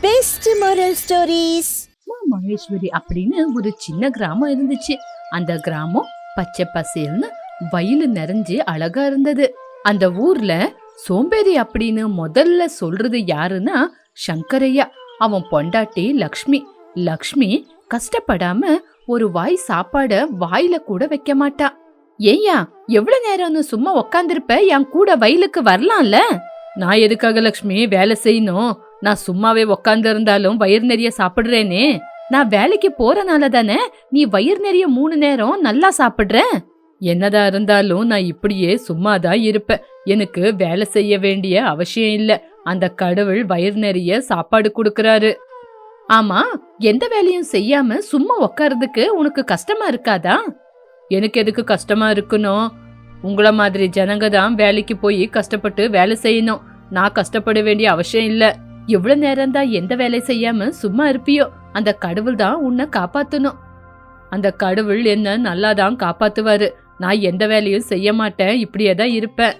Best moral stories Maheswari அப்படின்னு ஒரு சின்ன கிராமம் இருந்துச்சு. அந்த கிராமம் பச்சை பசேல்னு வயலு நிறைஞ்சு அழகா இருந்தது. அந்த ஊர்ல சோம்பேறி அப்படின்னு முதல்ல சொல்றது யாருன்னா சங்கரையா. அவன் பொண்டாட்டி லக்ஷ்மி. லக்ஷ்மி கஷ்டப்படாம ஒரு வாய் சாப்பாட வாயில கூட வைக்க மாட்டா. ஏய்யா எவ்வளவு நேரம்னு சும்மா உக்காந்துருப்ப? என் கூட வயலுக்கு வரலாம்ல. நான் எதுக்காக லக்ஷ்மி வேலை செய்யணும்? நான் சும்மாவே உக்காந்துருந்தாலும் வயிறு நிறைய சாப்பிடுறேனே. நான் வேலைக்கு போறனால தானே நீ வயிறு நிறைய மூணு நேரம் நல்லா சாப்பிடுற? என்னதான் இருந்தாலும் நான் இப்படியே சும்மாதான் இருப்பேன். எனக்கு வேலை செய்ய வேண்டிய அவசியம் இல்ல. அந்த கடவுள் வயிறு நிறைய சாப்பாடு கொடுக்கறாரு. ஆமா எந்த வேலையும் செய்யாம சும்மா உக்காறதுக்கு உனக்கு கஷ்டமா இருக்காதா? எனக்கு எதுக்கு கஷ்டமா இருக்கணும் உங்கள மாதிரி ஜனங்க தான் வேலைக்கு போய் கஷ்டப்பட்டு வேலை செய்யணும். நான் கஷ்டப்பட வேண்டிய அவசியம் இல்லை. எவ்வளவு நேரம் தான் எந்த வேலை செய்யாம சும்மா இருப்பியோ? அந்த கடவுள் தான் உன்னை காப்பாத்தணும். அந்த கடவுள் என்ன நல்லா தான் காப்பாத்துவாரு. நான் எந்த வேலையும் செய்ய மாட்டேன் இப்படியே தான் இருப்பேன்.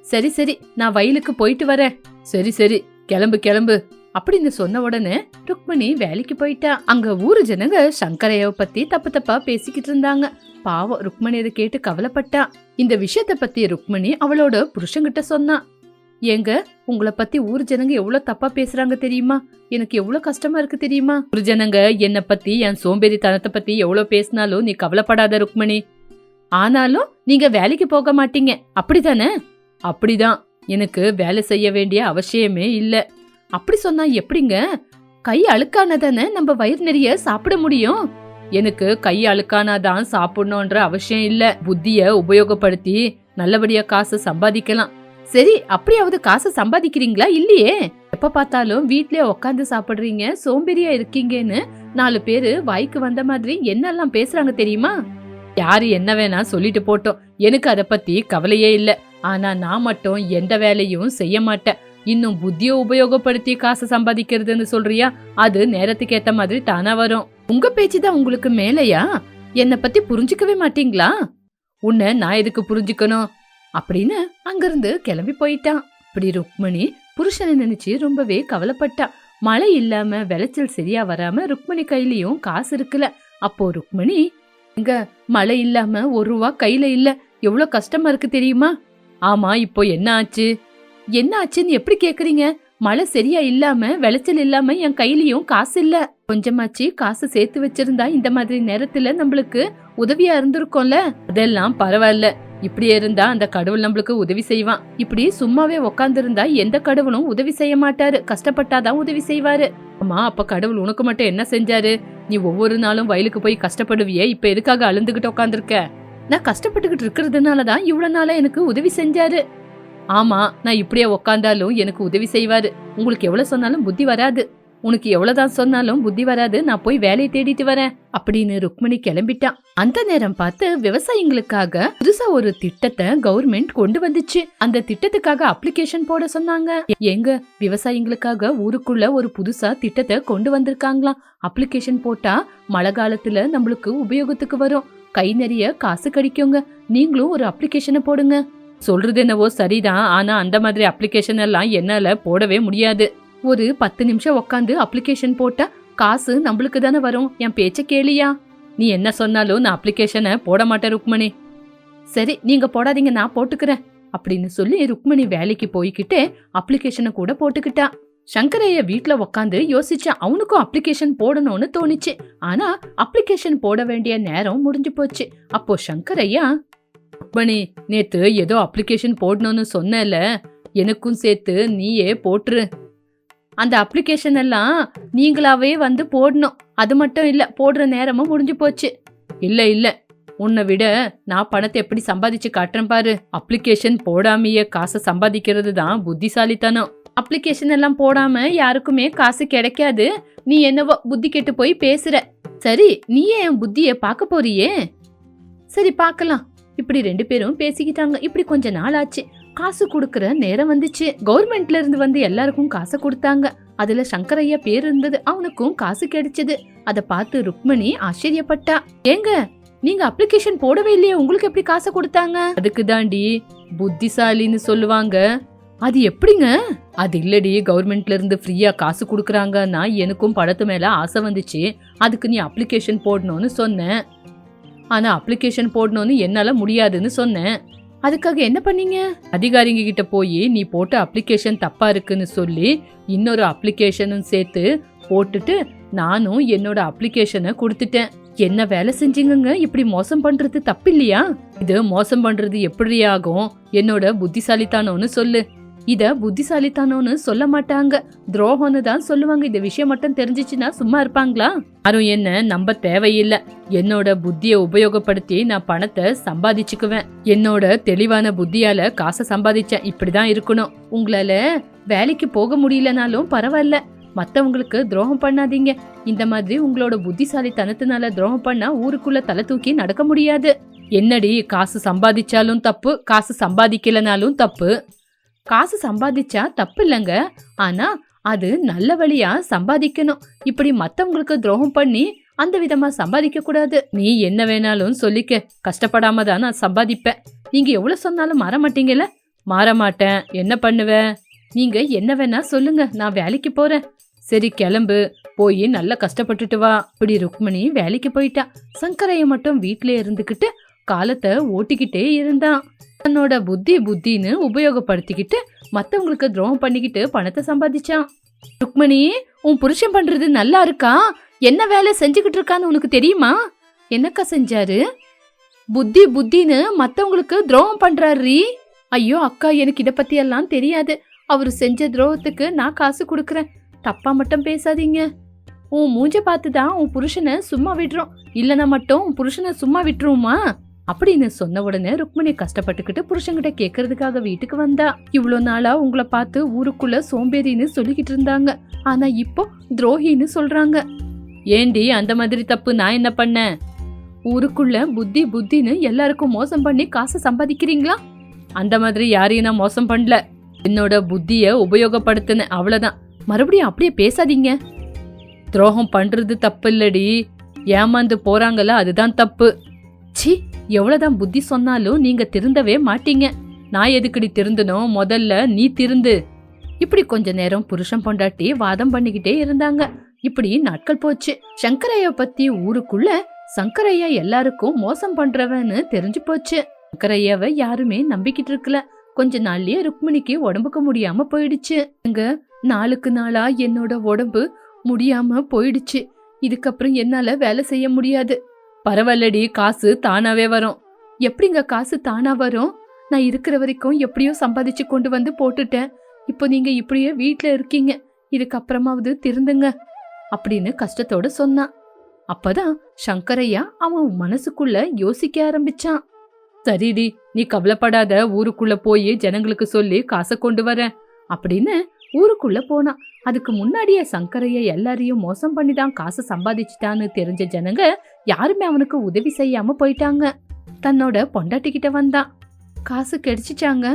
சரி சரி நான் வயலுக்கு போயிட்டு வரேன். சரி சரி கிளம்பு கிளம்பு அப்படின்னு சொன்ன உடனே ருக்மணி வேலைக்கு போயிட்டா. அங்க ஊரு ஜனங்க சங்கரையவ பத்தி தப்பு தப்பா பேசிக்கிட்டு இருந்தாங்க. பாவம் ருக்மணி அதை கேட்டு கவலைப்பட்டா. இந்த விஷயத்த பத்தி ருக்மணி அவளோட புருஷங்கிட்ட சொன்னா. ஏங்க உங்களை பத்தி ஊர் ஜனங்க எவ்வளவு தப்பா பேசுறாங்க தெரியுமா? எனக்கு எவ்வளவு கஷ்டமா இருக்கு தெரியுமா? ஊர் ஜனங்க என்ன பத்தி என் சோம்பேறித்தனத்தை பத்தி எவ்வளவு பேசினாலும் நீ கவலைப்படாத ருக்மணி. ஆனாலும் நீங்க வேலைக்கு போக மாட்டீங்க. அப்படிதானே? அப்படிதான். எனக்கு வேலை செய்ய வேண்டிய அவசியமே இல்ல. அப்படி சொன்னா எப்படிங்க? கை அழுக்கானதானே நம்ம வயிறு நிறைய சாப்பிட முடியும்? எனக்கு கை அழுக்கானாதான் சாப்பிடணும்ன்ற அவசியம் இல்ல. புத்திய உபயோகப்படுத்தி நல்லபடியா காசு சம்பாதிக்கலாம். சரி அப்படியாவது காசு சம்பாதிக்கிறீங்களா? இல்லையே. எப்ப பார்த்தாலும் வீட்லயே உட்காந்து சாப்பிடுறீங்க சோம்பேறியா இருக்கீங்கன்னு நாலு பேரு வாய்க்கு வந்த மாதிரி என்னெல்லாம் பேசுறாங்க தெரியுமா? யாரு என்ன வேணா சொல்லிட்டு போட்டோம். எனக்கு அத பத்தி கவலையே இல்ல. ஆனா நான் மட்டும் எந்த வேலையும் செய்ய மாட்டேன். இன்னும் புத்திய உபயோகப்படுத்தி காசு சம்பாதிக்கிறதுன்னு சொல்றியா? அது நேரத்துக்கு ஏத்த மாதிரி தானா வரும். உங்க பேச்சு தான் உங்களுக்கு மேலையா? என்னை பத்தி புரிஞ்சுக்கவே மாட்டீங்களா? உன்னை நான் எதுக்கு புரிஞ்சுக்கணும்? அப்படின்னு அங்கிருந்து கிளம்பி போயிட்டான். இப்படி ருக்மணி புருஷனை நினைச்சு ரொம்பவே கவலைப்பட்டா. மழை இல்லாம விளைச்சல் சரியா வராம ருக்மணி கையிலயும் காசு இருக்குல்ல. அப்போ ருக்மணி இங்க மழை இல்லாம ஒரு ரூபா கையில இல்ல. எவ்வளவு கஷ்டமா இருக்கு தெரியுமா? ஆமா இப்போ என்ன ஆச்சு? என்ன ஆச்சுன்னு எப்படி கேக்குறீங்க? மழை சரியா இல்லாம விளைச்சல் இல்லாம என் கையிலயும் காசு இல்ல. கொஞ்சமாச்சு காசு சேர்த்து வச்சிருந்தா இந்த மாதிரி நேரத்துல நம்மளுக்கு உதவியா இருந்திருக்கோம்ல. அதெல்லாம் பரவாயில்ல. இப்படியே இருந்தா அந்த கடவுள் நம்மளுக்கு உதவி செய்வான். இப்படி சும்மாவே உட்காந்துருந்தா எந்த கடவுளும் உதவி செய்ய மாட்டாரு. கஷ்டப்பட்டாதான் உதவி செய்வாரு. அம்மா அப்ப கடவுள் உனக்கு மட்டும் என்ன செஞ்சாரு? நீ ஒவ்வொரு நாளும் வயலுக்கு போய் கஷ்டப்படுவியே. இப்ப எதுக்காக அழுந்துகிட்டு உட்காந்துருக்க நான் கஷ்டப்பட்டுக்கிட்டு இருக்கிறதுனாலதான் இவ்வளவு நாளா எனக்கு உதவி செஞ்சாரு. ஆமா நான் இப்படியே உக்காந்தாலும் எனக்கு உதவி செய்வாரு. உங்களுக்கு எவ்வளவு சொன்னாலும் புத்தி வராது. உனக்கு எவ்வளவுதான் சொன்னாலும் புத்தி வராது நான் போய் வேலையை தேடிட்டு வரேன் அப்படின்னு ருக்மணி கிளம்பிட்டான் அந்த நேரம் பார்த்து விவசாயிங்களுக்காக புதுசா ஒரு திட்டத்தை கவர்மெண்ட் கொண்டு வந்துச்சு. அந்த திட்டத்துக்காக அப்ளிகேஷன் போட சொன்னாங்க. எங்க? விவசாயிங்களுக்காக ஊருக்குள்ள ஒரு புதுசா திட்டத்தை கொண்டு வந்திருக்காங்களாம். அப்ளிகேஷன் போட்டா மழை காலத்துல நம்மளுக்கு உபயோகத்துக்கு வரும். கை நிறைய காசு கிடைக்குங்க. நீங்களும் ஒரு அப்ளிகேஷனை போடுங்க. சொல்றது என்னவோ சரிதான். ஆனா அந்த மாதிரி அப்ளிகேஷன் எல்லாம் என்னால போடவே முடியாது. ஒரு பத்து நிமிஷம் உக்காந்து அப்ளிகேஷன் போட்டா காசு நம்மளுக்கு தானே வரும்? என் பேச்ச கேளியா? நீ என்ன சொன்னாலும் நான் அப்ளிகேஷனை போட மாட்டேன் ருக்மணி. சரி நீங்க போடாதீங்க நான் போட்டுக்கிறேன் அப்படின்னு சொல்லி ருக்மணி வேலைக்கு போய்கிட்டே அப்ளிகேஷனை கூட போட்டுக்கிட்டா. சங்கரைய வீட்டில் உக்காந்து யோசிச்சா அவனுக்கும் அப்ளிகேஷன் போடணும்னு தோணுச்சு. ஆனா அப்ளிகேஷன் போட வேண்டிய நேரம் முடிஞ்சு போச்சு. அப்போ சங்கரையா ருக்மணி நேத்து ஏதோ அப்ளிகேஷன் போடணும்னு சொன்னல எனக்கும் சேர்த்து நீயே போட்டுரு. அந்த அப்ளிகேஷன் எல்லாம் நீங்களாவே வந்து போடணும். அது மட்டும் இல்ல போடுற நேரமும் முடிஞ்சு போச்சு. இல்ல இல்ல. உன்னை விட நான் பணத்தை எப்படி சம்பாதிச்சு காட்டுறேன் பாரு. அப்ளிகேஷன் போடாமையே காசை சம்பாதிக்கிறது தான் புத்திசாலித்தனம். அப்ளிகேஷன் எல்லாம் போடாம யாருக்குமே காசு கிடைக்காது. நீ என்னவோ புத்தி கெட்டு போய் பேசுற. சரி நீயே என் புத்திய பார்க்க போறியே? சரி பார்க்கலாம். இப்படி ரெண்டு பேரும் பேசிக்கிட்டாங்க. இப்படி கொஞ்ச நாள் ஆச்சு. காசு கொடுக்கற நேரம் வந்துச்சு. கவர்மெண்ட்ல இருந்து வந்து எல்லாருக்கும் காசு கொடுத்தாங்க. அதுல சங்கரையா பேர் இருந்தது. அவனுக்கும் காசு கிடைச்சது. அத பார்த்து ருக்மணி ஆச்சரியப்பட்டா. ஏங்க நீங்க அப்ளிகேஷன் போடவே இல்லையே. உங்களுக்கு எப்படி காசு கொடுத்தாங்க? அதுக்கு தாண்டி புத்திசாலின்னு சொல்லுவாங்க. அது எப்படிங்க? அது இல்லடி கவர்மெண்ட்ல இருந்து ஃப்ரீயா காசு கொடுக்குறாங்கன்னா எனக்கும் படத்து மேல ஆசை வந்துச்சு. அதுக்கு நீ அப்ளிகேஷன் போடணும்னு சொன்னேன் ஆனா அப்ளிகேஷன் போடணும்னு என்னால முடியாதுன்னு சொன்னேன் அதுக்காக என்ன பண்ணீங்க? அதிகாரிங்க கிட்ட போய் நீ போட்ட அப்ளிகேஷன் தப்பா இருக்குன்னு சொல்லி இன்னொரு அப்ளிகேஷனும் சேர்த்து போட்டுட்டு நானும் என்னோட அப்ளிகேஷனை கொடுத்துட்டேன். என்ன வேலை செஞ்சீங்கங்க? இப்படி மோசம் பண்றது தப்பு இல்லையா இது மோசம் பண்றது எப்படி ஆகும் என்னோட புத்திசாலித்தானோன்னு சொல்லு. இத புத்திசாலித்தனம்னு சொல்ல மாட்டாங்க. துரோகம்னு தான் சொல்லுவாங்க. இந்த விஷயம் மட்டும் தெரிஞ்சிச்சுன்னா சும்மா இருப்பாங்களா? யாரும் என்ன நம்ப தேவையில்லை. என்னோட புத்தியை உபயோகப்படுத்தி நான் பணத்தை சம்பாதிச்சுக்குவேன். என்னோட தெளிவான புத்தியால காசை சம்பாதிச்சேன். இப்படிதான் இருக்கணும். உங்களால வேலைக்கு போக முடியலனாலும் பரவாயில்ல. மத்தவங்களுக்கு துரோகம் பண்ணாதீங்க. இந்த மாதிரி உங்களோட புத்திசாலித்தனத்தினால துரோகம் பண்ணா ஊருக்குள்ள தலை தூக்கி நடக்க முடியாது. என்னடி காசு சம்பாதிச்சாலும் தப்பு காசு சம்பாதிக்கலனாலும் தப்பு? காசு சம்பாதிச்சா தப்பு இல்லைங்க ஆனா அது நல்ல வழியா சம்பாதிக்கணும். இப்படி மத்தவங்களுக்கு துரோகம் பண்ணி அந்த விதமா சம்பாதிக்க கூடாது. நீ என்ன வேணாலும் சொல்லிக்க. கஷ்டப்படாம தான் நான் சம்பாதிப்பேன். நீங்க எவ்வளவு சொன்னாலும் மாற மாட்டீங்கல்ல? மாற மாட்டேன். என்ன பண்ணுவ? நீங்க என்ன வேணா சொல்லுங்க. நான் வேலைக்கு போறேன். சரி கிளம்பு. போய் நல்லா கஷ்டப்பட்டுட்டு வா. இப்படி ருக்மணி வேலைக்கு போயிட்டா. சங்கரைய மட்டும் வீட்டிலே இருந்துகிட்டு காலத்தை ஓட்டிக்கிட்டே இருந்தான். தன்னோட புத்தி புத்தின்னு உபயோகப்படுத்திக்கிட்டு மற்றவங்களுக்கு துரோகம் பண்ணிக்கிட்டு பணத்தை சம்பாதிச்சான். ருக்மணி உன் புருஷன் பண்றது நல்லா இருக்கா? என்ன வேலை செஞ்சுக்கிட்டு இருக்கான்னு உனக்கு தெரியுமா? என்னக்கா செஞ்சாரு? புத்தி புத்தின்னு மற்றவங்களுக்கு துரோகம் பண்றாரு ஐயோ அக்கா எனக்கு இதை பத்தி எல்லாம் தெரியாது. அவர் செஞ்ச துரோகத்துக்கு நான் காசு கொடுக்குறேன். தப்பா மட்டும் பேசாதீங்க. உன் மூஞ்ச பார்த்து தான் உன் புருஷனை சும்மா விடுறோம். இல்லைன்னா மட்டும் உன் புருஷனை சும்மா விட்டுருவோமா? அப்படின்னு சொன்ன உடனே ருக்மிணி கஷ்டப்பட்டுக்கிட்டு புருஷன்கிட்ட கேக்குறதுக்காக வீட்டுக்கு வந்தா. இவ்வளோ நாளா உங்களை பார்த்து ஊருக்குள்ள சோம்பேறின்னு சொல்லிக்கிட்டு இருந்தாங்க. ஆனா இப்போ துரோகின்னு சொல்றாங்க. ஏண்டி அந்த மாதிரி தப்பு நான் என்ன பண்ணேன்? ஊருக்குள்ள புத்தி புத்தின்னு எல்லாருக்கும் மோசம் பண்ணி காசை சம்பாதிக்கிறீங்களா? அந்த மாதிரி யாரையும் நான் மோசம் பண்ணல. என்னோட புத்திய உபயோகப்படுத்தினேன் அவ்வளவுதான். மறுபடியும் அப்படியே பேசாதீங்க. துரோகம் பண்றது தப்பு இல்லடி. ஏமாந்து போறாங்கல்ல அதுதான் தப்பு. சி எவ்வளவுதான் புத்தி சொன்னாலும் நீங்க திருந்தவே மாட்டீங்க. நான் எதுக்கடி திருந்தனோ முதல்ல நீ திருந்து. இப்படி கொஞ்ச நேரம் புருஷன் பொண்டாட்டி வாதம் பண்ணிக்கிட்டே இருந்தாங்க. இப்படி நாட்கள் போச்சு. சங்கரையா பத்தி ஊருக்குள்ள சங்கரையா எல்லாருக்கும் மோசம் பண்றவன்னு தெரிஞ்சு போச்சு. சங்கரையாவை யாருமே நம்பிக்கிட்டு இருக்கல. கொஞ்ச நாள்லயே ருக்மிணிக்கு உடம்புக்கு முடியாம போயிடுச்சு. அங்க நாளுக்கு நாளா என்னோட உடம்பு முடியாம போயிடுச்சு. இதுக்கப்புறம் என்னால வேலை செய்ய முடியாது. பரவாயில்லடி காசு தானாவே வரும். எப்படிங்க காசு தானா வரும்? நான் இருக்கிற வரைக்கும் எப்படியோ சம்பாதிச்சு கொண்டு வந்து போட்டுட்டேன். இப்போ நீங்க இப்படியே வீட்டில் இருக்கீங்க. இதுக்கப்புறமாவது திருந்துங்க அப்படின்னு கஷ்டத்தோட சொன்னான். அப்பதான் சங்கரையா அவன் மனசுக்குள்ள யோசிக்க ஆரம்பிச்சான். சரிடி நீ கவலைப்படாத ஊருக்குள்ள போய் ஜனங்களுக்கு சொல்லி காசை கொண்டு வரேன் அப்படின்னு ஊருக்குள்ள போனான். அதுக்கு முன்னாடியே சங்கரைய எல்லாரையும் மோசம் பண்ணி தான் காசை சம்பாதிச்சிட்டான்னு தெரிஞ்ச ஜனங்க யாருமே அவனுக்கு உதவி செய்யாம போயிட்டாங்க. தன்னோட பொண்டாட்டிக்கிட்ட வந்தான் காசு கிடைச்சிச்சாங்க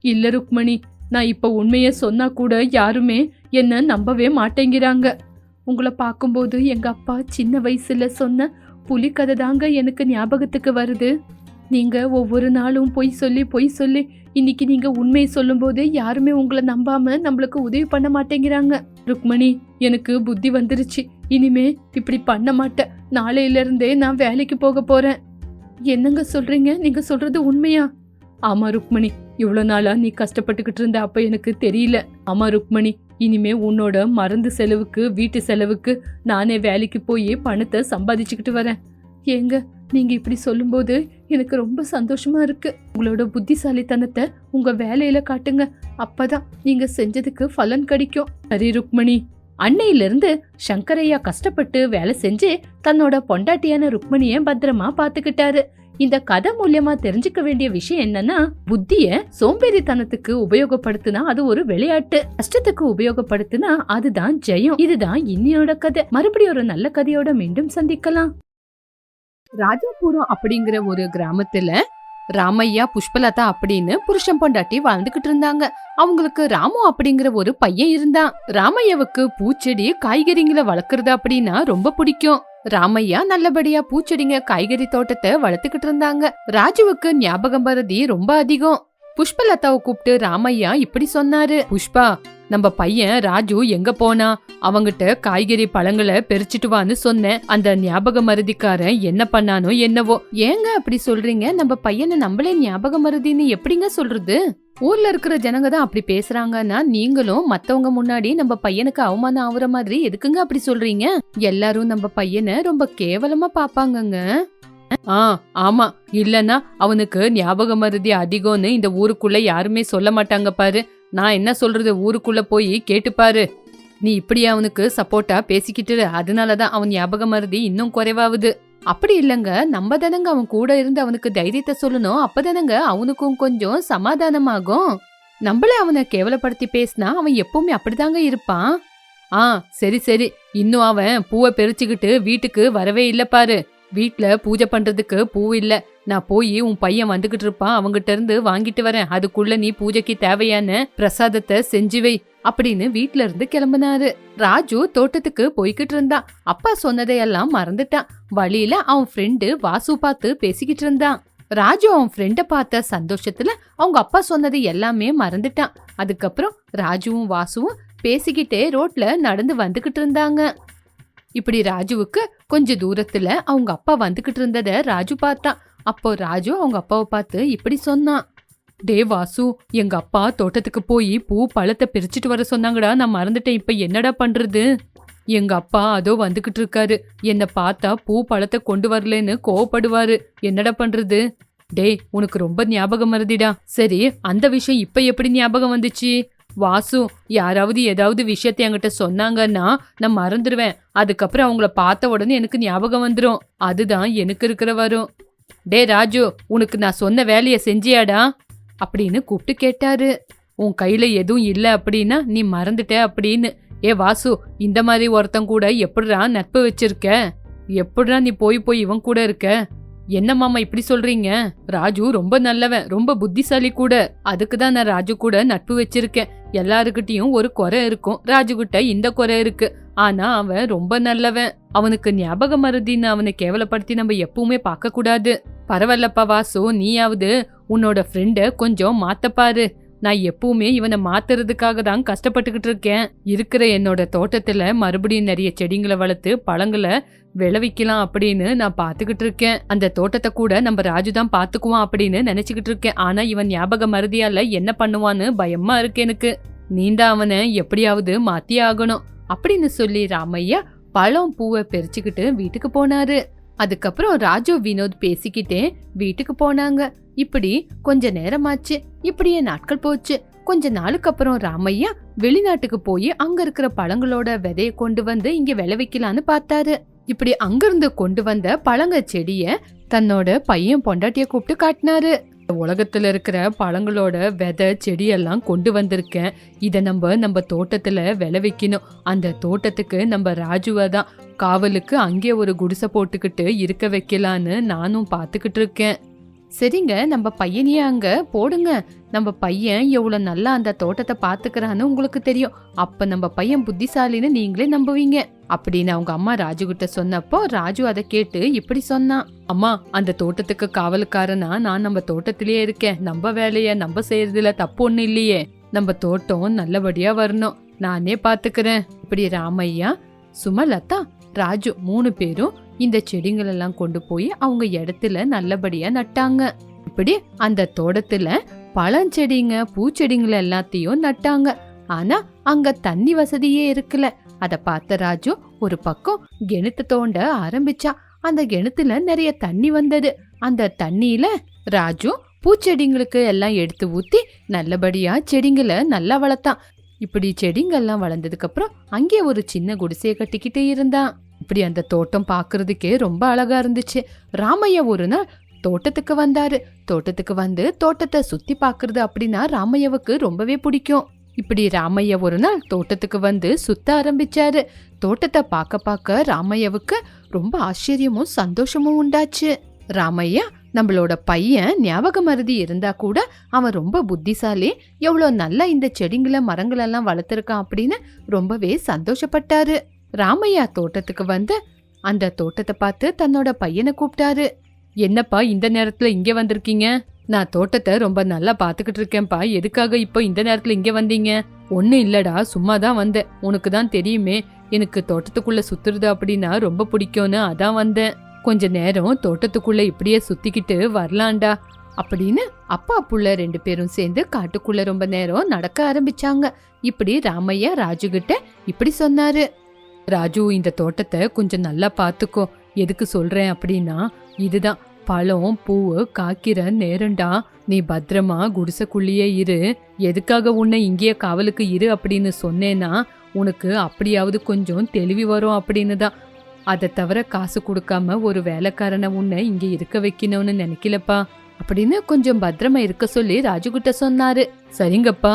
இல்ல ருக்மணி நான் இப்ப உண்மைய சொன்னா கூட யாருமே என்ன நம்பவே மாட்டேங்கிறாங்க. உங்களை பார்க்கும்போது எங்க அப்பா சின்ன வயசுல சொன்ன புலிக்கதை தாங்க எனக்கு ஞாபகத்துக்கு வருது. நீங்கள் ஒவ்வொரு நாளும் பொய் சொல்லி பொய் சொல்லி இன்னைக்கு நீங்கள் உண்மையை சொல்லும்போது யாருமே உங்களை நம்பாமல் நம்மளுக்கு உதவி பண்ண மாட்டேங்கிறாங்க. ருக்மணி எனக்கு புத்தி வந்துருச்சு. இனிமே இப்படி பண்ண மாட்டேன். நாளையிலிருந்தே நான் வேலைக்கு போக போகிறேன் என்னங்க சொல்கிறீங்க நீங்கள் சொல்கிறது உண்மையா? ஆமாம் ருக்மணி இவ்வளோ நாளாக நீ கஷ்டப்பட்டுக்கிட்டு இருந்த அப்போ எனக்கு தெரியல. ஆமாம் ருக்மணி இனிமே உன்னோட மருந்து செலவுக்கு வீட்டு செலவுக்கு நானே வேலைக்கு போய் பணத்தை சம்பாதிச்சுக்கிட்டு வரேன். ஏங்க நீங்க இப்படி சொல்லும்போது எனக்கு ரொம்ப சந்தோஷமா இருக்கு. உங்களோட புத்திசாலித்தனத்தை உங்க வேலையில காட்டுங்க. அப்பதான் நீங்க செஞ்சதுக்கு பலன் கிடைக்கும். சரி ருக்மணி. அன்னையிலிருந்து சங்கரையா கஷ்டப்பட்டு வேலை செஞ்சு தன்னோட பொண்டாட்டியான ருக்மணிய பத்திரமா பாத்துக்கிட்டாரு இந்த கதை மூலியமா தெரிஞ்சுக்க வேண்டிய விஷயம் என்னன்னா புத்திய சோம்பேறித்தனத்துக்கு உபயோகப்படுத்தினா அது ஒரு விளையாட்டு. கஷ்டத்துக்கு உபயோகப்படுத்தினா அதுதான் ஜெயம். இதுதான் இன்னியோட கதை. மறுபடியும் ஒரு நல்ல கதையோட மீண்டும் சந்திக்கலாம். ராஜாபுரம் அப்படிங்கிற ஒரு கிராமத்துல ராமையா புஷ்பலதா அப்படின்னு புருஷன் பொண்டாட்டி வாழ்ந்துகிட்டு இருந்தாங்க. அவங்களுக்கு ராமு அப்படிங்கிற ஒரு பையன் இருந்தான். ராமையாவுக்கு பூச்செடி காய்கறிங்களை வளர்க்கறது அப்படின்னா ரொம்ப பிடிக்கும். ராமையா நல்லபடியா பூச்செடிங்க காய்கறி தோட்டத்தை வளர்த்துக்கிட்டு இருந்தாங்க. ராஜுவுக்கு ஞாபகம் மறதி ரொம்ப அதிகம். புஷ்பலதாவை கூப்பிட்டு ராமையா இப்படி சொன்னாரு புஷ்பா நம்ம பையன் ராஜு எங்க போனா? அவங்கிட்ட காய்கறி பழங்களை பெரிச்சிட்டு வான்னு சொன்னேன். அந்த ஞாபக மருதிக்காரன் என்ன பண்ணானோ என்னவோ. ஏங்க அப்படி சொல்றீங்க? நம்ம பையனை நம்மளே ஞாபக மருதின்னு எப்படிங்க சொல்றது? ஊர்ல இருக்கிற ஜனங்க தான் அப்படி பேசுறாங்கன்னா நீங்களும் மத்தவங்க முன்னாடி நம்ம பையனுக்கு அவமானம் ஆகுற மாதிரி எதுக்குங்க அப்படி சொல்றீங்க? எல்லாரும் நம்ம பையனை ரொம்ப கேவலமா பாப்பாங்கங்க. ஆ ஆமா. இல்லனா அவனுக்கு ஞாபக மருதி அதிகம்னு இந்த ஊருக்குள்ள யாருமே சொல்ல மாட்டாங்க பாரு. நான் என்ன சொல்றது ஊருக்குள்ள போய் கேட்டுப்பாரு நீ இப்படியே அவனுக்கு சப்போர்ட்டா பேசிக்கிட்டு அதனாலதான் அவன் ஞாபகம் மருதி இன்னும் குறைவாகுது. அப்படி இல்லைங்க. நம்ம தானங்க அவன் கூட இருந்து அவனுக்கு தைரியத்தை சொல்லணும். அப்பதானங்க அவனுக்கும் கொஞ்சம் சமாதானமாகும். நம்மளே அவனை கேவலப்படுத்தி பேசினா அவன் எப்பவுமே அப்படிதாங்க இருப்பான். ஆ சரி சரி. இன்னும் அவன் பூவை பிரிச்சுக்கிட்டு வீட்டுக்கு வரவே இல்லை பாரு. வீட்ல பூஜை பண்றதுக்கு பூ இல்லை. நான் போய் உன் பையன் வந்துகிட்டு இருப்பான் அவங்கிட்ட இருந்து வாங்கிட்டு வரேன். அதுக்குள்ள நீ பூஜைக்கு தேவையான பிரசாதத்தை செஞ்சு வை அப்படின்னு வீட்ல இருந்து கிளம்பினாரு. ராஜு தோட்டத்துக்கு போய்கிட்டு இருந்தான். அப்பா சொன்னதையெல்லாம் மறந்துட்டான். வழியில அவன் ஃப்ரெண்டு வாசு பார்த்து பேசிக்கிட்டு இருந்தான். ராஜு அவன் ஃப்ரெண்ட பார்த்த சந்தோஷத்துல அவங்க அப்பா சொன்னது எல்லாமே மறந்துட்டான். அதுக்கப்புறம் ராஜுவும் வாசுவும் பேசிக்கிட்டே ரோட்ல நடந்து வந்துகிட்டு இருந்தாங்க. இப்படி ராஜுவுக்கு கொஞ்ச தூரத்துல அவங்க அப்பா வந்துகிட்டு இருந்தத ராஜு பார்த்தான். அப்போ ராஜு அவங்க அப்பாவை பார்த்து இப்படி சொன்னான். டே வாசு எங்க அப்பா தோட்டத்துக்கு போய் பூ பழத்தை பிரிச்சுட்டு வர சொன்னாங்கடா. நான் மறந்துட்டேன். இப்ப என்னடா பண்றது? எங்க அப்பா அதோ வந்துகிட்டு இருக்காரு. என்ன பார்த்தா பூ பழத்தை கொண்டு வரலன்னு கோவப்படுவாரு. என்னடா பண்றது? டேய் உனக்கு ரொம்ப ஞாபகம் மறதிடா சரி அந்த விஷயம் இப்ப எப்படி ஞாபகம் வந்துச்சு? வாசு யாராவது ஏதாவது விஷயத்தை என்கிட்ட சொன்னாங்கன்னா நான் மறந்துடுவேன் அதுக்கப்புறம் அவங்கள பார்த்த உடனே எனக்கு ஞாபகம் வந்துடும் அதுதான் எனக்கு இருக்கிற வரும். டே ராஜு உனக்கு நான் சொன்ன வேலையை செஞ்சியாடா? அப்படின்னு கூப்பிட்டு கேட்டாரு. உன் கையில எதுவும் இல்லை அப்படின்னா நீ மறந்துட்ட அப்படின்னு. ஏ வாசு இந்த மாதிரி ஒருத்தன் கூட எப்படிடா நட்பு வச்சிருக்க? எப்படிடா நீ போய் போய் இவன் கூட இருக்க? என்ன மாமா இப்படி சொல்றீங்க? ராஜு ரொம்ப நல்லவன் ரொம்ப புத்திசாலி கூட. அதுக்கு தான் நான் ராஜு கூட நட்பு வச்சிருக்கேன். எல்லாருக்கிட்டையும் ஒரு குறை இருக்கும். ராஜு கிட்ட இந்த குறை இருக்கு. ஆனா அவன் ரொம்ப நல்லவன். அவனுக்கு ஞாபக மருதின்னு அவனை கேவலப்படுத்தி நம்ம எப்பவுமே பார்க்க கூடாது பரவாயில்லப்பா வாசு நீயாவது உன்னோட ஃப்ரெண்ட கொஞ்சம் மாத்தப்பாரு. நான் எப்பவுமே இவனை மாத்துறதுக்காக தான் கஷ்டப்பட்டுக்கிட்டு இருக்கேன். இருக்கிற என்னோட தோட்டத்துல மறுபடியும் நிறைய செடிங்களை வளர்த்து பழங்களை விளைவிக்கலாம் அப்படின்னு நான் பாத்துக்கிட்டு இருக்கேன். அந்த தோட்டத்தை கூட நம்ம ராஜு தான் பாத்துக்குவான் அப்படின்னு நினைச்சுக்கிட்டு இருக்கேன். ஆனா இவன் ஞாபக மருதியால என்ன பண்ணுவான்னு பயமா இருக்கு எனக்கு. நீண்டா அவனை எப்படியாவது மாத்தி ஆகணும். அப்படின்னு சொல்லி ராமையா பழம் பூவை பறிச்சுக்கிட்டு வீட்டுக்கு போனாரு. அதுக்கப்புறம் ராஜு வினோத் பேசிக்கிட்டே வீட்டுக்கு போனாங்க. இப்படி கொஞ்ச நேரமாச்சு. இப்படியே நாட்கள் போச்சு. கொஞ்ச நாளுக்கு அப்புறம் ராமையா வெளிநாட்டுக்கு போய் அங்க இருக்கிற பழங்களோட விதைய கொண்டு வந்து இங்க விளைவிக்கலான்னு பார்த்தாரு. இப்படி அங்கிருந்து கொண்டு வந்த பழங்க செடிய தன்னோட பையன் பொண்டாட்டிய கூப்பிட்டு காட்டினாரு. உலகத்துல இருக்கிற பழங்களோட விதை செடியெல்லாம் கொண்டு வந்திருக்கேன். இதை நம்ம நம்ம தோட்டத்துல விளைவிக்கணும் அந்த தோட்டத்துக்கு நம்ம ராஜுவை தான். காவலுக்கு அங்கே ஒரு குடிசை போட்டுக்கிட்டு இருக்க வைக்கலான்னு நானும் பார்த்துக்கிட்டு இருக்கேன். சரிங்க நம்ம பையனையே அங்க போடுங்க. நம்ம பையன் எவ்வளோ நல்லா அந்த தோட்டத்தை பார்த்துக்கிறான்னு உங்களுக்கு தெரியும். அப்போ நம்ம பையன் புத்திசாலின்னு நீங்களே நம்புவீங்க. அப்படின்னு அவங்க அம்மா ராஜு கிட்ட சொன்னப்போ ராஜு அதை கேட்டு இப்படி சொன்னான். அம்மா அந்த தோட்டத்துக்கு காவலுக்காரனா நான் நம்ம தோட்டத்திலேயே இருக்கேன். நம்ம வேலைய நம்ம செய்யறதுல தப்பு ஒண்ணு இல்லையே. நம்ம தோட்டம் நல்லபடியா வரணும். நானே பாத்துக்கிறேன். இப்படி ராமையா சுமலதா ராஜு மூணு பேரும் இந்த செடிகள் எல்லாம் கொண்டு போய் அவங்க இடத்துல நல்லபடியா நட்டாங்க. இப்படி அந்த தோட்டத்துல பழஞ்செடிங்க பூச்செடிங்களை எல்லாத்தையும் நட்டாங்க. ஆனா அங்க தண்ணி வசதியே இருக்குல்ல அத பார்த்த ராஜு ஒரு பக்கம் கிணத்து தோண்ட ஆரம்பிச்சா. அந்த கிணத்துல நிறைய தண்ணி வந்தது. அந்த தண்ணியில ராஜு பூச்செடிங்களுக்கு எல்லாம் எடுத்து ஊத்தி நல்லபடியா செடிங்களை நல்லா வளர்த்தான். இப்படி செடிங்கள்லாம் வளர்ந்ததுக்கு அப்புறம் அங்கே ஒரு சின்ன குடிசையை கட்டிக்கிட்டே இருந்தான். இப்படி அந்த தோட்டம் பார்க்கறதுக்கே ரொம்ப அழகா இருந்துச்சு. ராமையா ஒரு நாள் தோட்டத்துக்கு வந்தாரு. தோட்டத்துக்கு வந்து தோட்டத்தை சுத்தி பாக்குறது அப்படின்னா ராமையாவுக்கு ரொம்பவே பிடிக்கும். இப்படி ராமையா ஒரு நாள் தோட்டத்துக்கு வந்து சுத்த ஆரம்பிச்சாரு. தோட்டத்தை பார்க்க பார்க்க ராமையாவுக்கு ரொம்ப ஆச்சரியமும் சந்தோஷமும் உண்டாச்சு. ராமையா நம்மளோட பையன் ஞாபக மருதி இருந்தா கூட அவன் ரொம்ப புத்திசாலி எவ்வளோ நல்லா இந்த செடிங்களை மரங்களெல்லாம் வளர்த்துருக்கான் அப்படின்னு ரொம்பவே சந்தோஷப்பட்டாரு. ராமையா தோட்டத்துக்கு வந்து அந்த தோட்டத்தை பார்த்து தன்னோட பையனை கூப்பிட்டாரு. என்னப்பா இந்த நேரத்துல இங்க வந்திருக்கீங்க? நான் தோட்டத்தை ரொம்ப நல்லா பாத்துக்கிட்டு இருக்கேன்ப்பா. எதுக்காக இப்போ இந்த நேரத்துல இங்க வந்தீங்க? ஒன்னும் இல்லடா சும்மா தான் வந்தேன். உனக்கு தான் தெரியுமே எனக்கு தோட்டத்துக்குள்ள சுத்துறது அப்படின்னா ரொம்ப பிடிக்கும்னு அதான் வந்தேன். கொஞ்ச நேரம் தோட்டத்துக்குள்ள இப்படியே சுத்திக்கிட்டு வரலாம்டா அப்படின்னு அப்பா புள்ள ரெண்டு பேரும் சேர்ந்து காட்டுக்குள்ள ரொம்ப நேரம் நடக்க ஆரம்பிச்சாங்க. இப்படி ராமையா ராஜு கிட்ட இப்படி சொன்னாரு. ராஜு இந்த தோட்டத்தை கொஞ்சம் நல்லா பாத்துக்கோ எதுக்கு சொல்கிறேன் அப்படின்னா இதுதான். பழம் பூவு காக்கிற நேரண்டா. நீ பத்திரமா குடிசைக்குள்ளேயே இரு. எதுக்காக உன்னை இங்கேயே காவலுக்கு இரு அப்படின்னு சொன்னேன்னா உனக்கு அப்படியாவது கொஞ்சம் தெளிவு வரும் அப்படின்னு தான் அதை தவிர காசு கொடுக்காம ஒரு வேலைக்காரனை உன்னை இங்கே இருக்க வைக்கணும்னு நினைக்கலப்பா. அப்படின்னு கொஞ்சம் பத்திரமா இருக்க சொல்லி ராஜுகிட்ட சொன்னாரு. சரிங்கப்பா.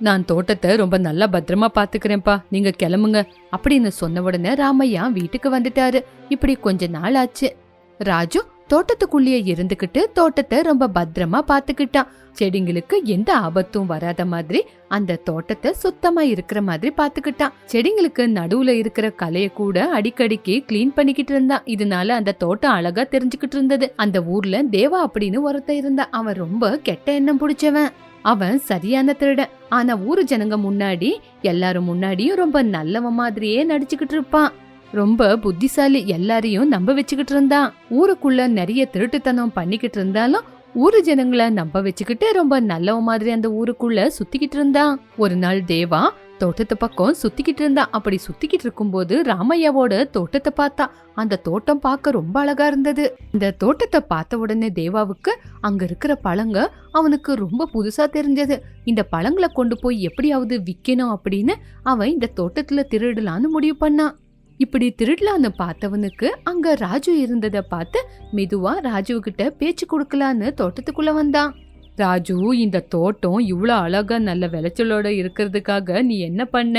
நான் தோட்டத்தை ரொம்ப நல்லா பத்திரமா பாத்துக்கிறேன்ப்பா நீங்க கிளம்புங்க. அப்படின்னு சொன்ன உடனே ராமையா வீட்டுக்கு வந்துட்டாரு. இப்படி கொஞ்ச நாள் ஆச்சு. ராஜு தோட்டத்துக்குள்ளேயே இருந்துகிட்டு தோட்டத்தை ரொம்ப பத்திரமா பாத்துக்கிட்டான் செடிங்களுக்கு எந்த ஆபத்தும் வராத மாதிரி அந்த தோட்டத்தை சுத்தமா இருக்கிற மாதிரி பாத்துக்கிட்டான் செடிங்களுக்கு நடுவுல இருக்கிற கலைய கூட அடிக்கடிக்கு க்ளீன் பண்ணிக்கிட்டு இருந்தான். இதனால அந்த தோட்டம் அழகா தெரிஞ்சுக்கிட்டு இருந்தது. அந்த ஊர்ல தேவா அப்படின்னு ஒருத்தன் இருந்தான். அவன் ரொம்ப கெட்ட எண்ணம் பிடிச்சவன். அவன் சரியான திருடன். ஆனா ஊரு ஜனங்க முன்னாடி எல்லாரும் முன்னாடியும் ரொம்ப நல்லவன் மாதிரியே நடிச்சுக்கிட்டு இருப்பான். ரொம்ப புத்திசாலி எல்லாரையும் நம்ப வச்சுக்கிட்டு இருந்தான். ஊருக்குள்ள நிறைய திருட்டுத்தனம் பண்ணிக்கிட்டு இருந்தாலும் ஊரு ஜனங்களை நம்ப வச்சுக்கிட்டு ரொம்ப நல்லவன் மாதிரி அந்த ஊருக்குள்ள சுத்திக்கிட்டு இருந்தான். ஒரு நாள் தேவா தோட்டத்து பக்கம் சுத்திக்கிட்டு இருந்தான் அப்படி சுத்திக்கிட்டு இருக்கும்போது ராமையாவோட தோட்டத்தை பார்த்தா. அந்த தோட்டம் பார்க்க ரொம்ப அழகா இருந்தது. இந்த தோட்டத்தை பார்த்த உடனே தேவாவுக்கு அங்க இருக்கிற பழங்க அவனுக்கு ரொம்ப புதுசா தெரிஞ்சது. இந்த பழங்களை கொண்டு போய் எப்படியாவது விக்கணும் அப்படின்னு அவன் இந்த தோட்டத்துல திருடலான்னு முடிவு பண்ணான் இப்படி திருடலான்னு பார்த்தவனுக்கு அங்க ராஜு இருந்ததை பார்த்து மெதுவா ராஜு கிட்ட பேச்சு கொடுக்கலான்னு தோட்டத்துக்குள்ள வந்தான். ராஜு இந்த தோட்டம் இவ்வளோ அழகா நல்ல விளைச்சலோட இருக்கிறதுக்காக நீ என்ன பண்ண?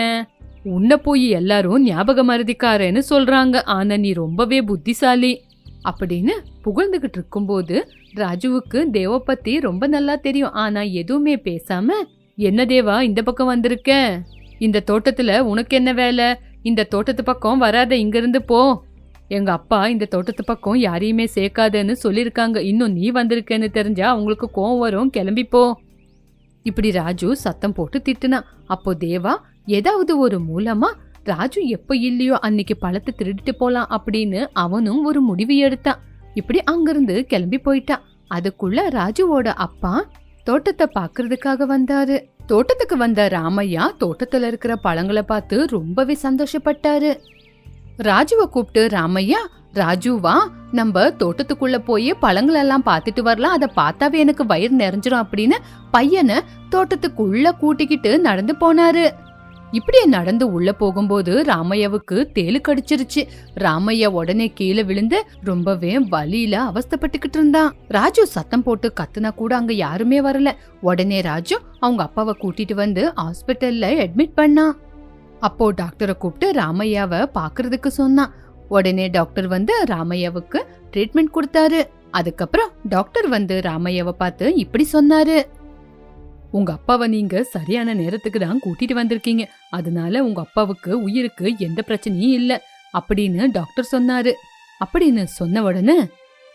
உன்னை போய் எல்லாரும் ஞாபக மருதிக்காரன்னு சொல்றாங்க. ஆனா நீ ரொம்பவே புத்திசாலி. அப்படின்னு புகழ்ந்துகிட்டு இருக்கும்போது ராஜுவுக்கு தேவ பத்தி ரொம்ப நல்லா தெரியும். ஆனா எதுவுமே பேசாம என்ன தேவா இந்த பக்கம் வந்திருக்க? இந்த தோட்டத்துல உனக்கு என்ன வேலை? இந்த தோட்டத்து பக்கம் வராத இங்கிருந்து போ. எங்க அப்பா இந்த தோட்டத்து பக்கம் யாரையுமே சேர்க்காதேன்னு சொல்லியிருக்காங்க. இன்னும் நீ வந்திருக்கேன்னு தெரிஞ்சா அவங்களுக்கு கோவம் வரும். கிளம்பி போ. இப்படி ராஜு சத்தம் போட்டு திட்டுனான் அப்போ தேவா ஏதாவது ஒரு மூலமா ராஜு எப்ப இல்லையோ அன்னைக்கு பழத்தை திருடிட்டு போலாம் அப்படின்னு அவனும் ஒரு முடிவு எடுத்தான். இப்படி அங்கிருந்து கிளம்பி போயிட்டான் அதுக்குள்ள ராஜுவோட அப்பா தோட்டத்தை பாக்குறதுக்காக வந்தாரு. தோட்டத்துக்கு வந்த ராமையா தோட்டத்துல இருக்கிற பழங்களை பார்த்து ரொம்பவே சந்தோஷப்பட்டாரு. ராஜுவை கூப்பிட்டு ராமையா ராஜுவா நம்ம தோட்டத்துக்குள்ள போய் பழங்களெல்லாம் பார்த்துட்டு வரலாம். அதை பார்த்தாவே எனக்கு வயிறு நிறைஞ்சிரும் அப்படின்னு பையனை தோட்டத்துக்குள்ள கூட்டிக்கிட்டு நடந்து போனாரு. இப்படியே நடந்து உள்ள போகும்போது ராமையாவுக்கு தேலு கடிச்சிருச்சு. ராமையா உடனே கீழே விழுந்து ரொம்பவே வலியில அவஸ்தைப்பட்டுக்கிட்டு இருந்தான். ராஜு சத்தம் போட்டு கத்துனா கூட அங்க யாருமே வரல. உடனே ராஜு அவங்க அப்பாவை கூட்டிட்டு வந்து ஹாஸ்பிட்டல்ல அட்மிட் பண்ணான். அப்போ டாக்டரை கூப்பிட்டு ராமையாவை பார்க்கறதுக்கு சொன்னான் உடனே டாக்டர் வந்து ராமையாவுக்கு ட்ரீட்மெண்ட் கொடுத்தாரு. அதுக்கப்புறம் டாக்டர் வந்து ராமையாவை பார்த்து இப்படி சொன்னாரு. உங்க அப்பாவை நீங்க சரியான நேரத்துக்கு தான் கூட்டிட்டு வந்திருக்கீங்க. அதனால உங்க அப்பாவுக்கு உயிருக்கு எந்த பிரச்சனையும் இல்லை அப்படின்னு டாக்டர் சொன்னாரு. அப்படின்னு சொன்ன உடனே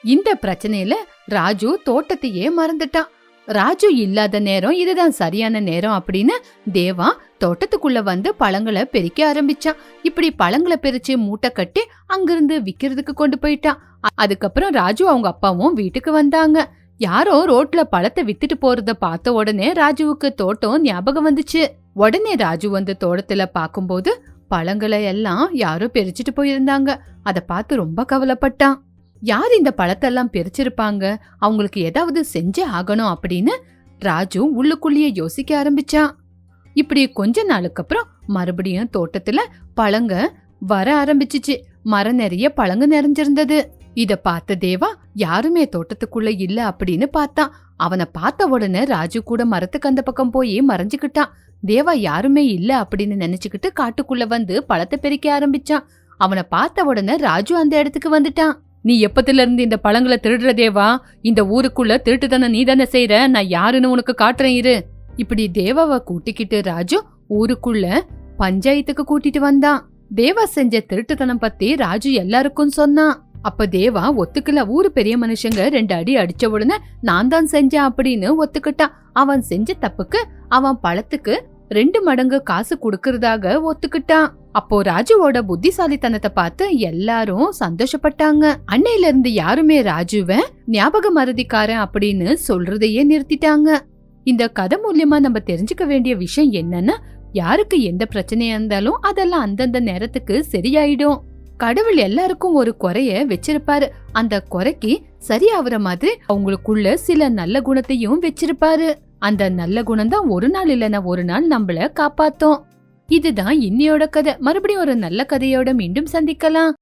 இந்த பிரச்சனையில ராஜு தோட்டத்தையே மறந்துட்டான். ராஜு இல்லாத நேரம் இதுதான் சரியான நேரம் அப்படின்னு தேவா தோட்டத்துக்குள்ள வந்து பழங்களை பெருக்க ஆரம்பிச்சான். இப்படி பழங்களை பெருச்சு மூட்டை கட்டி அங்கிருந்து விக்கிறதுக்கு கொண்டு போயிட்டான். அதுக்கப்புறம் ராஜு அவங்க அப்பாவும் வீட்டுக்கு வந்தாங்க. யாரோ ரோட்ல பழத்தை வித்துட்டு போறத பார்த்த உடனே ராஜுவுக்கு தோட்டம் ஞாபகம் வந்துச்சு. உடனே ராஜு வந்து தோட்டத்துல பாக்கும்போது பழங்களை எல்லாம் யாரோ பிரிச்சுட்டு போயிருந்தாங்க. அத பார்த்து ரொம்ப கவலைப்பட்டான். யார் இந்த பழத்தெல்லாம் பிரிச்சிருப்பாங்க? அவங்களுக்கு ஏதாவது செஞ்சே ஆகணும் அப்படின்னு ராஜு உள்ளுக்குள்ளேயே யோசிக்க ஆரம்பிச்சான். இப்படி கொஞ்ச நாளுக்கு அப்புறம் மறுபடியும் தோட்டத்துல பழங்க வர ஆரம்பிச்சுச்சு. மரம் நிறைய பழங்க நிறைஞ்சிருந்தது. இத பார்த்த தேவா யாருமே தோட்டத்துக்குள்ள இல்ல அப்படின்னு பார்த்தான். அவனை பார்த்த உடனே ராஜு கூட மரத்துக்கு அந்த பக்கம் போய் மறைஞ்சுக்கிட்டான். தேவா யாருமே இல்ல அப்படின்னு நினைச்சுக்கிட்டு காட்டுக்குள்ள வந்து பழத்தை பெருக்க ஆரம்பிச்சான். அவனை பார்த்த உடனே ராஜு அந்த இடத்துக்கு வந்துட்டான். நீ எப்பத்துல இருந்து இந்த பழங்களை திருடுற தேவா? இந்த ஊருக்குள்ள திருட்டுத்தனம் நீ தானே செய்யற நான் யாருன்னு உனக்கு காட்டுறேன் இரு. இப்படி தேவாவை கூட்டிக்கிட்டு ராஜு ஊருக்குள்ள பஞ்சாயத்துக்கு கூட்டிட்டு வந்தான். தேவா செஞ்ச திருட்டுத்தனம் பத்தி ராஜு எல்லாருக்கும் சொன்னான். அப்ப தேவா ஒத்துக்கல ஊரு பெரிய மனுஷங்க ரெண்டு அடி அடிச்ச உடனே நான் தான் செஞ்சேன் அப்படின்னு ஒத்துக்கிட்டான். அவன் செஞ்ச தப்புக்கு அவன் பழத்துக்கு ரெண்டு மடங்கு காசு கொடுக்கறதாக ஒத்துக்கிட்டான். அப்போ ராஜுவோட புத்திசாலித்தனத்தை பார்த்து எல்லாரும் சந்தோஷப்பட்டாங்க. அன்னையில இருந்து யாருமே ராஜுவ ஞாபக மறதிக்காரன் அப்படின்னு சொல்றதையே நிறுத்திட்டாங்க. இந்த கதை மூலியமா நம்ம தெரிஞ்சுக்க வேண்டிய விஷயம் என்னன்னா யாருக்கு எந்த பிரச்சனையா இருந்தாலும் அதெல்லாம் அந்தந்த நேரத்துக்கு சரியாயிடும். கடவுள் எல்லாருக்கும் ஒரு குறைய வச்சிருப்பாரு. அந்த குறைக்கு சரியாகிற மாதிரி அவங்களுக்குள்ள சில நல்ல குணத்தையும் வச்சிருப்பாரு. அந்த நல்ல குணம் தான் ஒரு நாள் இல்லைன்னா ஒரு நாள் நம்மள காப்பாத்தும். இதுதான் இன்னையோட கதை. மறுபடியும் ஒரு நல்ல கதையோட மீண்டும் சந்திக்கலாம்.